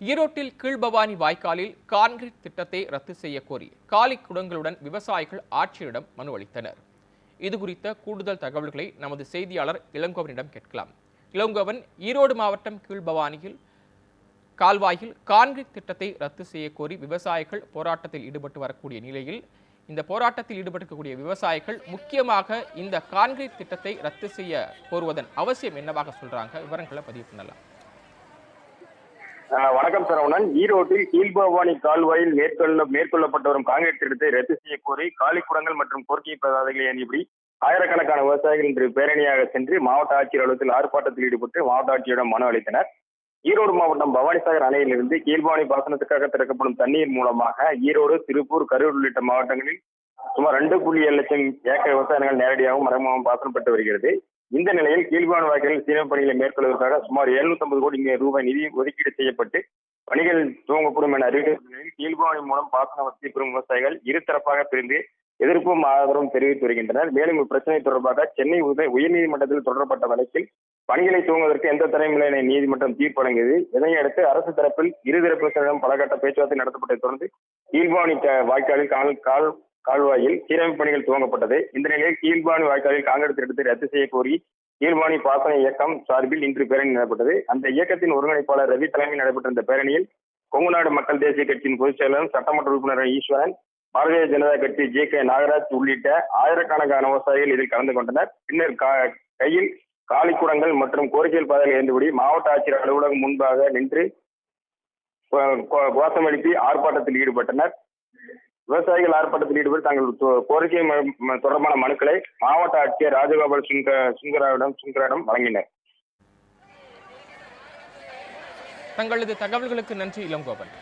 ஈரோட்டில் கீழ்பவானி வாய்க்காலில் கான்கிரீட் திட்டத்தை ரத்து செய்ய கோரி காலி குடங்களுடன் விவசாயிகள் ஆட்சியரிடம் மனு அளித்தனர். இது குறித்த கூடுதல் தகவல்களை நமது செய்தியாளர் இளங்கோவனிடம் கேட்கலாம். இளங்கோவன் ஈரோடு மாவட்டம் கீழ்பவானியில் கால்வாயில் கான்கிரீட் திட்டத்தை ரத்து செய்ய கோரி விவசாயிகள் போராட்டத்தில் ஈடுபட்டு வரக்கூடிய நிலையில் இந்த போராட்டத்தில் ஈடுபட்டிருக்கக்கூடிய விவசாயிகள் முக்கியமாக இந்த கான்கிரீட் திட்டத்தை ரத்து செய்ய கோருவதன் அவசியம் என்னவாக சொல்றாங்க? விவரங்களை பதிவு பண்ணலாம். வணக்கம் சரவணன். ஈரோட்டில் கீழ்பவானி கால்வாயில் மேற்கொள்ள மேற்கொள்ளப்பட்டு வரும் காங்கிரீட் திட்டத்தை ரத்து செய்ய கோரி காலிக்குடங்கள் மற்றும் கோரிக்கை பதாதைகளை அணிபடி ஆயிரக்கணக்கான விவசாயிகள் இன்று பேரணியாக சென்று மாவட்ட ஆட்சியர் அலுவலகத்தில் ஆர்ப்பாட்டத்தில் ஈடுபட்டு மாவட்ட ஆட்சியரிடம் மனு அளித்தனர். ஈரோடு மாவட்டம் பவானிசாகர் அணையிலிருந்து கீழ்பவானி பாசனத்துக்காக திறக்கப்படும் தண்ணீர் மூலமாக ஈரோடு திருப்பூர் கரூர் உள்ளிட்ட மாவட்டங்களில் சுமார் ரெண்டு புள்ளி ஏழு லட்சம் ஏக்கர் விவசாயங்கள் நேரடியாகவும் மறைமுகமாகவும் பாசனப்பட்டு வருகிறது. இந்த நிலையில் கீழ்பான வாய்க்காலில் சீரமைப்பு பணிகளை மேற்கொள்வதற்காக சுமார் 750 கோடி ரூபாய் நிதி ஒதுக்கீடு செய்யப்பட்டு பணிகள் துவங்கப்படும் என அறிவிக்கப்பட்ட நிலையில் மூலம் பாசன வசதி பெறும் விவசாயிகள் இருதரப்பாக பிரிந்து எதிர்ப்பும் ஆதரவும் தெரிவித்து வருகின்றனர். மேலும் இப்பிரச்சனை தொடர்பாக சென்னை உயர்நீதிமன்றத்தில் தொடரப்பட்ட வழக்கில் பணிகளை துவங்குவதற்கு எந்த தலைமையிலான நீதிமன்றம் தீர்ப்பு வழங்கியது. இதனையடுத்து அரசு தரப்பில் இருதரப்பினரிடம் பல பலகட்ட பேச்சுவார்த்தை நடத்தப்பட்டதை தொடர்ந்து கீழ்பாவனி வாய்க்காலில் கால் கால் கால்வாயில் சீரமைப்பு பணிகள் துவங்கப்பட்டது. இந்த நிலையில் கீழ்பாணி வாய்க்காலில் காங்கிரஸ் திட்டத்தை ரத்து செய்ய கோரி கீழ்பாணி பாசன இயக்கம் சார்பில் இன்று பேரணி நடப்பட்டது அந்த இயக்கத்தின் ஒருங்கிணைப்பாளர் ரவி தலைமையில் நடைபெற்ற இந்த பேரணியில் கொங்குநாடு மக்கள் தேசிய கட்சியின் பொதுச் செயலாளர் சட்டமன்ற உறுப்பினர் ஈஸ்வரன் பாரதிய ஜனதா கட்சி ஜே கே நாகராஜ் உள்ளிட்ட ஆயிரக்கணக்கான விவசாயிகள் இதில் கலந்து கொண்டனர். பின்னர் கா- கையில் காலிக்குடங்கள் மற்றும் கோரிக்கைகள் பாதையில் இருந்தபடி மாவட்ட ஆட்சியர் அலுவலகம் முன்பாக நின்று கோ- கோஷம் எழுப்பி ஆர்ப்பாட்டத்தில் ஈடுபட்டனர். விவசாயிகள் ஆர்ப்பாட்டத்தில் ஈடுபட்டு தங்கள் கோரிக்கை ம- தொடர்பான மனுக்களை மாவட்ட ஆட்சியர் ராஜகோபால் சுங்க சுங்கராவிடம் சுங்கராவிடம் வழங்கினர். தங்களது தகவல்களுக்கு நன்றி இளங்கோபன்